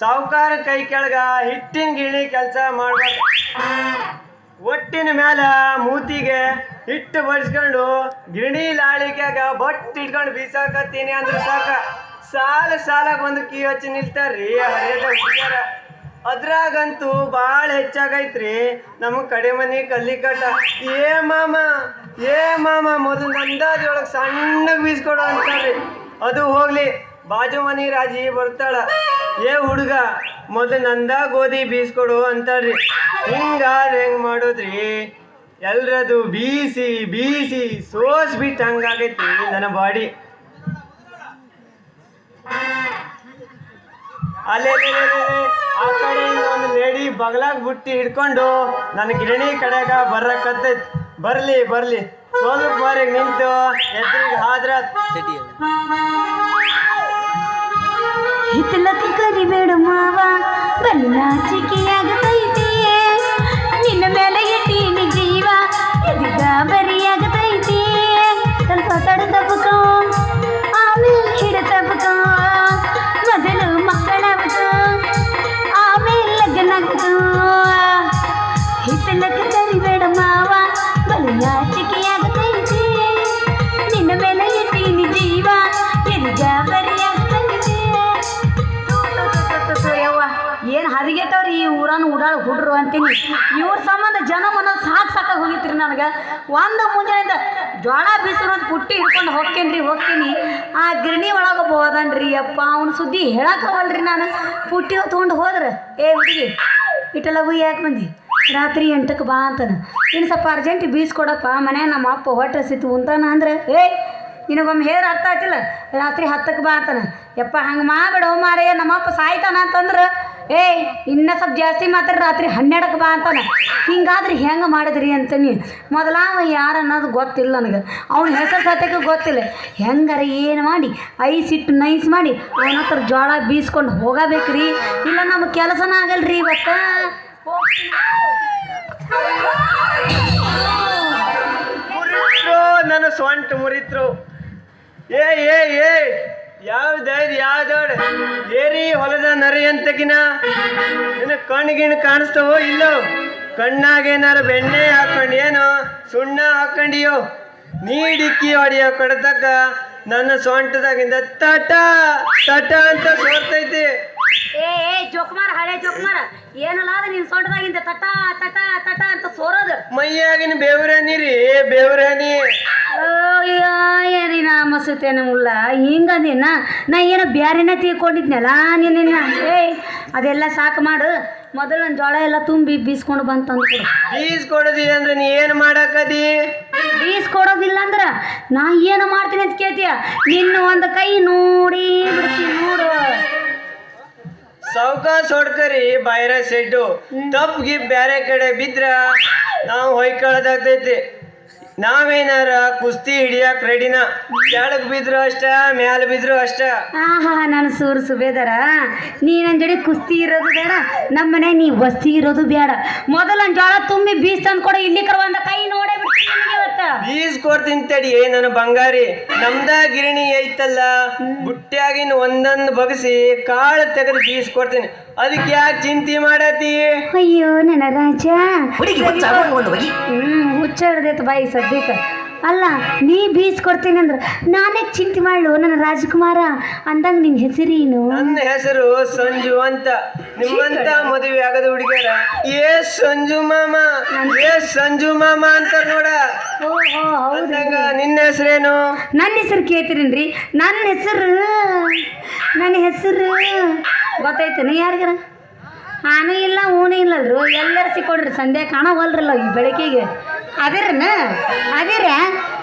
ಸಾವುಕಾರ ಕೈ ಕೆಳಗ ಹಿಟ್ಟಿನ ಗಿಣಿ ಕೆಲಸ ಮಾಡಬಾರ್ದು ಒಟ್ಟಿನ ಮ್ಯಾಲ ಮೂತಿಗೆ ಹಿಟ್ಟು ಬಡಿಸ್ಕೊಂಡು ಗಿಣಿ ಲಾಳಿಕ್ಯಾಗ ಬಟ್ ಇಟ್ಕೊಂಡು ಬೀಸಾಕತ್ತೀನಿ ಅಂದ್ರೆ ಸಾಕ. ಸಾಲ ಸಾಲಾಗ ಒಂದು ಕೀ ಹಚ್ಚಿ ನಿಲ್ತಾರ್ರಿ. ಹುಡುಗ್ಯಾರ. ಅದ್ರಾಗಂತೂ ಭಾಳ ಹೆಚ್ಚಾಗೈತ್ರಿ. ನಮ್ಮ ಕಡೆ ಮನೆ ಕಲ್ಲಿಕಟ್ಟ ಏ, ಮಾಮ ಏ, ಮಾಮ, ಮೊದಲು ಅಂದಾಜೊಳಗೆ ಸಣ್ಣಗೆ ಬೀಸ್ಕೊಡು ಅಂತಾರ್ರಿ. ಅದು ಹೋಗ್ಲಿ. ಬಾಜು ಮನಿ ರಾಜಿ ಬರ್ತಾಳ. ಏ ಹುಡುಗ, ಮೊದಲು ನಂದ ಗೋಧಿ ಬೀಸ್ಕೊಡು ಅಂತಾಳ್ರಿ. ಹಿಂಗಾದ್ರೆ ಹೆಂಗ್ ಮಾಡೋದ್ರಿ? ಎಲ್ರದು ಬೀಸಿ ಬೀಸಿ ಸೋಸ್ ಬಿಟ್ಟು ಹಂಗಾಗೈತಿ ನನ್ನ ಬಾಡಿ. ಅಲ್ಲೇ ಆ ಕಡೆ ಒಂದು ಲೇಡಿ ಬಗಲಾಗ ಬುಟ್ಟಿ ಹಿಡ್ಕೊಂಡು ನನ್ನ ಗಿರಣಿ ಕಡೆಗ ಬರಕತ್ತೈತಿ ಬರ್ಲಿ ಬರ್ಲಿ. ಸೋದಕ್ ಬಾರಿ ನಿಂತು ಎದ್ರಿಗೆ ಹಾದ್ರ ಹಿತ್ತಲಕ್ಕೆ ಕರಿಬೇಡ ಮಾವ ಬಲಿ ನಾಚಿಕೆಯಾಗತೈತಿ ನಿನ್ನ ಮೇಲೆ ಇಟ್ಟೀನಿ ಜೀವ ಎದಿಗ ಬರಿಯಾಗತೈತಿ ಸ್ವಲ್ಪ ತಡ ತಪ್ಪಕ ಆಮೇಲೆ ಹಿಡ ತಪ್ಪಕ ಮೊದಲು ಮಕ್ಕಳಾಗಕ ಆಮೇಲೆ ಲಗ್ನಾಗಕ ಹಿತ್ತಲಕ್ಕೆ ಕರಿಬೇಡ ಮಾವ ಬಲಿ ಈ ಹುಡ್ರು ಅಂತೀನಿ. ಇವ್ರ ಸಂಬಂಧ ಜನ ಮನಸ್ಸು ಸಾಕು ಸಾಕಾಗಿ ಹೋಗಿತ್ರಿ ನನಗೆ. ಒಂದು ಮುಂಜಾನೆಯಿಂದ ಜೋಳ ಬೀಸರು ಅಂತ ಪುಟ್ಟಿ ಹಿಡ್ಕೊಂಡು ಹೋಗ್ತೇನೆ ಹೋಗ್ತೀನಿ. ಆ ಗಿರಣಿ ಒಳಗೆ ಹೋದನ್ರಿ. ಅಪ್ಪ ಅವ್ನ ಸುದ್ದಿ ಹೇಳಕ್ಕವಲ್ರಿ ನಾನು. ಪುಟ್ಟಿ ತೊಗೊಂಡು ಹೋದ್ರೆ. ಏ ಹುಡುಗಿ, ಇಟ್ಟೆಲ್ಲ ಯಾಕೆ ಬಂದಿ? ರಾತ್ರಿ ಎಂಟಕ್ಕೆ ಬಾ ಅಂತಾನೆ. ಇನ್ನು ಸ್ವಲ್ಪ ಅರ್ಜೆಂಟ್ ಬೀಸ್ಕೊಡಪ್ಪ ಮನೆ ನಮ್ಮ ಅಪ್ಪ ಹೊಟ್ಟೆ ಹಸಿತು ಉಂತಾನ ಅಂದ್ರೆ, ಏ, ನಿನಗೊಮ್ಮೆ ಹೇಳಿದ್ರೆ ಅರ್ಥ ಆಯ್ತಿಲ್ಲ? ರಾತ್ರಿ ಹತ್ತಕ್ಕೆ ಬಾ ಅಂತಾನೆ. ಯಪ್ಪ, ಹಂಗೆ ಮಾಡ್ಬೇಡ ಮಾರಯ್ಯ. ನಮ್ಮಪ್ಪ ಸಾಯ್ತಾನ ಅಂತಂದ್ರೆ ಏಯ್, ಇನ್ನ ಸ್ವಲ್ಪ ಜಾಸ್ತಿ ಮಾತ್ರ ರಾತ್ರಿ ಹನ್ನೆರಡಕ್ಕೆ ಬಾ ಅಂತಾನ. ಹಿಂಗಾದ್ರೆ ಹೆಂಗೆ ಮಾಡಿದ್ರಿ ಅಂತನಿ ಮೊದಲ ಯಾರು ಅನ್ನೋದು ಗೊತ್ತಿಲ್ಲ ನನಗೆ. ಅವ್ನ ಹೆಸರು ಸತ್ಯಕ್ಕೆ ಗೊತ್ತಿಲ್ಲ. ಹೆಂಗಾರ ಏನು ಮಾಡಿ? ಐಸ್ ಇಟ್ಟು ನೈಸ್ ಮಾಡಿ. ಅವನ ಹತ್ರ ಜೋಳ ಬೀಸ್ಕೊಂಡು ಹೋಗಬೇಕ್ರಿ. ಇಲ್ಲ ನಮ್ಮ ಕೆಲಸನ ಆಗಲ್ರಿ ಇವತ್ತು. ನನ್ನ ಸೊಂಟ ಮುರಿತ್ರು. ಏ ಏ ಏ ಯಾವ್ದಾಯ್ದು ದೊಡ್ ಏರಿ ಹೊಲದ ನರಿ ಅಂತಕಿನ ನಿನ್ನ ಕಣ್ಗಿಣ್ ಕಾಣಿಸ್ತವೋ ಇಲ್ಲೋ? ಕಣ್ಣಾಗೇನಾರ ಬೆಣ್ಣೆ ಹಾಕೊಂಡು ಏನೋ ಸುಣ್ಣ ಹಾಕೊಂಡಿಯೋ? ನೀಡಿಕ್ಕಿ ಹೊಡಿಯೋ ಕಡತಕ್ಕ ನನ್ನ ಸೊಂಟದಾಗಿಂದ ತಟ ತಟ ಅಂತ ಸೋರ್ತೈತಿ. ಏ ಏ ಜೋಕ್ಮಾರ ಹಳೆ ಜೋಕ್ಮಾರ ಏನಲ್ಲ ಅದು ನಿನ್ನ ಸೊಂಟದಾಗಿಂದ ತಟ ತಟ ತಟ ಅಂತ ಸೋರೋದು? ಮೈಯಾಗಿನ ಬೇವ್ರ ನೀರಿ ಬೇವ್ರ ನೀ. ಏರಿ ನಾ ಮಸುತ್ತೇನೆ ಮುಲ್ಲ ಹಿಂಗಂದಿನ ನಾ ಏನೋ ಬ್ಯಾರೆನ ತೀರ್ಕೊಂಡಿದ್ನಲ್ಲ ನಿನ್ನ ಏಯ್ ಅದೆಲ್ಲ ಸಾಕು ಮಾಡು. ಮೊದಲು ನನ್ನ ಜೋಳ ಎಲ್ಲ ತುಂಬಿ ಬೀಸ್ಕೊಂಡು ಬಂತಂದ್ರೆ ಬೀಸ್ ಕೊಡೋದಿಲ್ಲ ಅಂದ್ರೆ ನೀ ಏನು ಮಾಡಾಕದಿ ಬೀಸ್ಕೊಡೋದಿಲ್ಲ ಅಂದ್ರೆ ನಾ ಏನು ಮಾಡ್ತೀನಿ ಅಂತ ಕೇಳ್ತೀಯ? ನಿನ್ನ ಒಂದು ಕೈ ನೋಡಿ ಬಿಡ್ತೀನಿ ನೋಡು. ಸೌಕ ಹೊಡ್ಕರಿ ಬೈರ ಸೆಡ್ಡು. ತಪ್ಪಿಗೆ ಬ್ಯಾರೆ ಕಡೆ ಬಿದ್ರ ನಾವು ಹೊಯ್ಕೊಳ್ಳೋದಾಗ್ತೈತಿ ನಾವೇನಾರ ಕುಸ್ತಿ ಹಿಡಿಯಕ್ ರೆಡಿನ ಕೆಳಗ್ ಬಿದ್ರು ಅಷ್ಟ, ಮ್ಯಾಲ ಬಿದ್ರು ಅಷ್ಟ? ಆಹಾ ನಾನು ಸೂರು ಸುಬೇದಾರ ನೀ ನನ್ ಜೋಡಿ ಕುಸ್ತಿ ಇರೋದು ಬೇಡ ನಮ್ಮ ಮನೆ ನೀ ವಸ್ತಿ ಇರೋದು ಬೇಡ. ಮೊದಲ ಜೋಳ ತುಂಬಿ ಬೀಸ್ ತಂದ್ಕೊಡ ಕೊಡು ಇಲ್ಲಿ ಕರ್ವಂದ ಕೈ ನೋಡೇ ಇವತ್ತು ಬೀಸ್ ಕೊಡ್ತೀನಿ ತಡಿ ನನ್ನ ಬಂಗಾರಿ. ನಮ್ದ ಗಿರಣಿ ಐತಲ್ಲ ಬುಟ್ಟ್ಯಾಗಿನ ಒಂದೊಂದ್ ಬಗಸಿ ಕಾಳು ತೆಗೆದು ಬೀಸ್ ಕೊಡ್ತೀನಿ. ಅದಕ್ಕೆ ಯಾಕೆ ಚಿಂತೆ ಮಾಡತಿ ಅಯ್ಯೋ ನನ್ನ ರಾಜ. ಹ್ಮ್ ಹುಚ್ಚ ಹಿಡ್ದೈತೆ ಬಾಯಿ ಸದ್ಯಕ್ಕೆ. ಅಲ್ಲ ನೀ ಬೀಸ್ ಕೊಡ್ತೀನಿ ಅಂದ್ರೆ ನಾನೇ ಚಿಂತೆ ಮಾಡ್ಲು ನನ್ನ ರಾಜಕುಮಾರ. ಅಂದಂಗ ನಿನ್ನ ಹೆಸರೇನು ನನ್ನ ಹೆಸರು ಸಂಜು ಅಂತ. ನಿಮ್ಮಂತ ಮದುವೆ ಆಗದ ಹುಡುಗಿಯರ. ಏ ಸಂಜು ಮಾಮ ಏ ಸಂಜು ಮಾಮ ಅಂತ ನೋಡ. ಅಂದಾಗ ನಿನ್ನ ಹೆಸರೇನು? ನನ್ನ ಹೆಸರು ಕೇಳ್ತೀರೇನ್ರಿ? ನನ್ನ ಹೆಸರು ನನ್ನ ಹೆಸರು ಗೊತ್ತಾಯ್ತೇನೆ ಯಾರಿಗಾರ? ನಾನು ಇಲ್ಲ, ಊನು ಇಲ್ಲಲ್ರು ಎಲ್ಲರ ಸಿಕ್ಕೊಡ್ರಿ ಸಂಧ್ಯಾ ಕಾಣವಲ್ರಲ್ಲ ಈ ಬೆಳಕಿಗೆ. ಅದಿರನ? ಅದಿರ?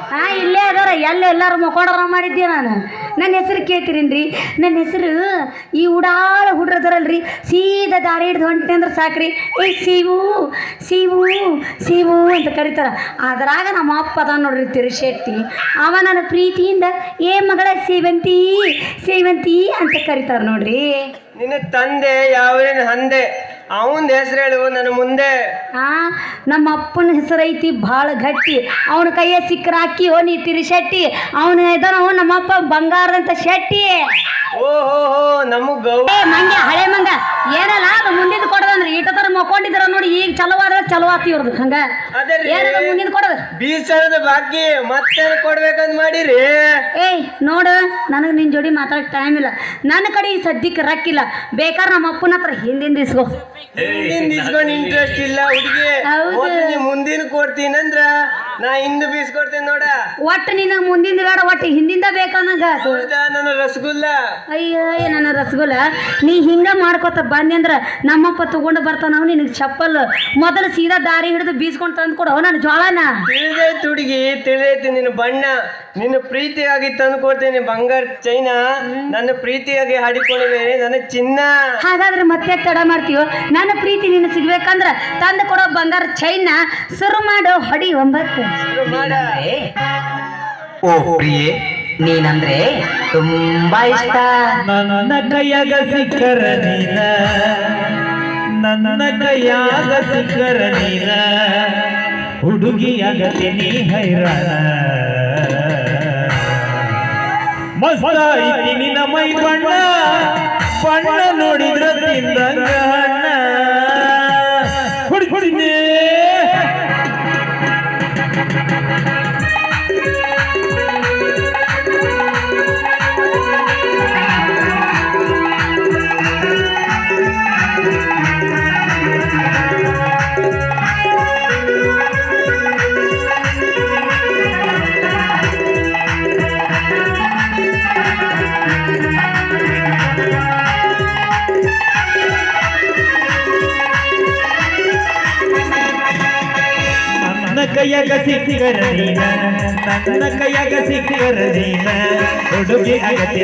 ಹಾಂ ಇಲ್ಲೇ ಅದಾರ. ಎಲ್ಲ ಎಲ್ಲರೂ ಮುಖೋಡರ ಮಾಡಿದ್ದೆ ನಾನು. ನನ್ನ ಹೆಸರು ಕೇಳ್ತಿರೇನ್ರಿ? ನನ್ನ ಹೆಸರು ಈ ಉಡಾಳ ಹುಡ್ರದಾರಲ್ರಿ. ಸೀದಾ ದಾರಿ ಹಿಡ್ದು ಹೊಂಟೆ ಅಂದ್ರೆ ಸಾಕ್ರಿ. ಏ, ಸೀವು ಸೀವು ಸೀವು ಅಂತ ಕರೀತಾರ. ಅದ್ರಾಗ ನಮ್ಮ ಅಪ್ಪ ಅದ ನೋಡ್ರಿ ತಿರುಶೆಟ್ಟಿ. ಅವ ನನ್ನ ಪ್ರೀತಿಯಿಂದ, ಏ ಮಗಳ, ಸೇವಂತಿ ಸೇವಂತಿ ಅಂತ ಕರೀತಾರ ನೋಡ್ರಿ. ನಿನ್ನ ತಂದೆ ಯಾವ ಹಂದೆ? ಅವನ ಹೆಸರು ಹೇಳು, ನನ್ನ ಮುಂದೆ. ಆ, ನಮ್ಮ ಅಪ್ಪನ ಹೆಸರೈತಿ ಬಾಳ ಗಟ್ಟಿ. ಅವನ ಕೈಯ ಸಿಕ್ಕರ ಅಕ್ಕಿ ಹೋ ನೀ ತಿರುಶೆಟ್ಟಿ. ಅವನ ಇದಾನ ನಮ್ಮಪ್ಪ ಬಂಗಾರ ಅಂತ ಶೆಟ್ಟಿ. ಓ ಹೋ ಹೋ ನಮಗ್ ಗೌ ಏ ಹಳೆ ಮಂಗ ಏನಲ್ಲ ಅದು ಮುಂದಿನ ಕೊಡದಂದ್ರೆ ಈಟ ತರ ಮಕ್ಕೊಂಡಿದ್ರ ನೋಡಿ ಈಗ ಚಲೋ ಆದ್ರೆ ಚಲೋ ಆತಿ ಇವ್ರದ್ದು ಹಂಗ? ಅದೇ ರೀ. ಏನದ ಮುಂದಿನ ಕೊಡೋದು? ಬೀಸರದ ಬಾಕಿ ಮತ್ತೇನ್ ಕೊಡ್ಬೇಕಂತ ಮಾಡಿರಿ? ಏಯ್ ನೋಡು ನನಗೆ ನಿನ್ನ ಜೋಡಿ ಮಾತಾಡಕ್ಕೆ ಟೈಮ್ ಇಲ್ಲ. ನನ್ನ ಕಡೆ ಈ ಸದ್ಯಕ್ಕೆ ರಕ್ಕಿಲ್ಲ ಬೇಕಾದ್ರೆ ನಮ್ಮ ಅಪ್ಪನ ಹತ್ರ ಹಿಂದಿಂದ ಇಸ್ಕೋ. ಹಿಂದಿನ ಇಸ್ಕೊಂಡ್ ಇಂಟ್ರೆಸ್ಟ್ ಇಲ್ಲ ಹುಡುಗಿ. ಹೌದು. ಮುಂದಿನ ನೀ ಮುಂದಿನ ಕೊಡ್ತೀನಂದ್ರ? ನಾ ಹಿಂದ್ ಬೀಸ್ಕೊಡ್ತೀನಿ ನೋಡ. ಒಟ್ಟು ನಿನ್ನ ಮುಂದಿಂದ ಬೇಡ ಒಟ್ಟು ಹಿಂದಿಂದ ಬೇಕನ್ನಂಗ ಹೌದಾ ನನ್ನ ರಸಗುಲ್ಲ. ಅಯ್ಯೋ ನನ್ನ ರಸಗುಲ್ಲ. ನೀ ಹಿಂಗ ಮಾಡ್ಕೊತ ಬಂದಿ ಅಂದ್ರ ನಮ್ಮಪ್ಪ ತಗೊಂಡು ಬರ್ತಾನ ನಾವು ನಿನಗೆ ಚಪ್ಪಲ್. ಮೊದಲು ಸೀದಾ ದಾರಿ ಹಿಡಿದು ಬೀಸ್ಕೊಂಡು ತಂದು ಕೊಡು ನನ್ನ ಜೋಳನ ತಿಳಿದೈತಿ ಹುಡುಗಿ ತಿಳಿದೈತಿ ನಿನ್ನ ಬಣ್ಣ. ನಿನ್ನ ಪ್ರೀತಿಯಾಗಿ ತಂದು ಕೊಡ್ತೀನಿ ಬಂಗಾರ ಚೈನ. ನನ್ನ ಪ್ರೀತಿಯಾಗಿ ಹಾಡಿಕೊಂಡಿವೆ ನನ್ನ ಚಿನ್ನ. ಹಾಗಾದ್ರೆ ಮತ್ತೆ ತಡ ಮಾಡ್ತೀವೋ ನನ್ನ ಪ್ರೀತಿ ನಿನ್ನ ಸಿಗ್ಬೇಕಂದ್ರ ತಂದು ಕೊಡೋ ಬಂಗಾರ ಚೈನ. ಶುರು ಮಾಡೋ ಹಡಿ ಒಂಬತ್ತು. ಓ, ಪ್ರಿಯೆ, ನೀನಂದ್ರೆ ತುಂಬಾ ಇಷ್ಟ. ನನ್ನ ಕೈಯಾಗ ಸಿಕ್ಕರ ನೀನ? ನನ್ನ ಕೈಯಾಗ ಸಿಕ್ಕರ ನೀನ? ಹುಡುಗಿಯಾಗತೀನಿ ಹೈರಾಣ. ಮಸ್ತ ಐತಿ ನಿನ್ನ ಮೈ ಬಣ್ಣ. ಬಣ್ಣ ನೋಡಿದ್ರ ತಿಂದಂಗ ಹುಡುಗಿ ನನ್ನ ಕೈಯಾಗ ಸಿಕ್ಕರ ನೀನ ನನ್ನ ಕೈಯಾಗ ಸಿಕ್ಕರ ನೀನ ಹುಡುಗಿ ಆಗತ್ತೆ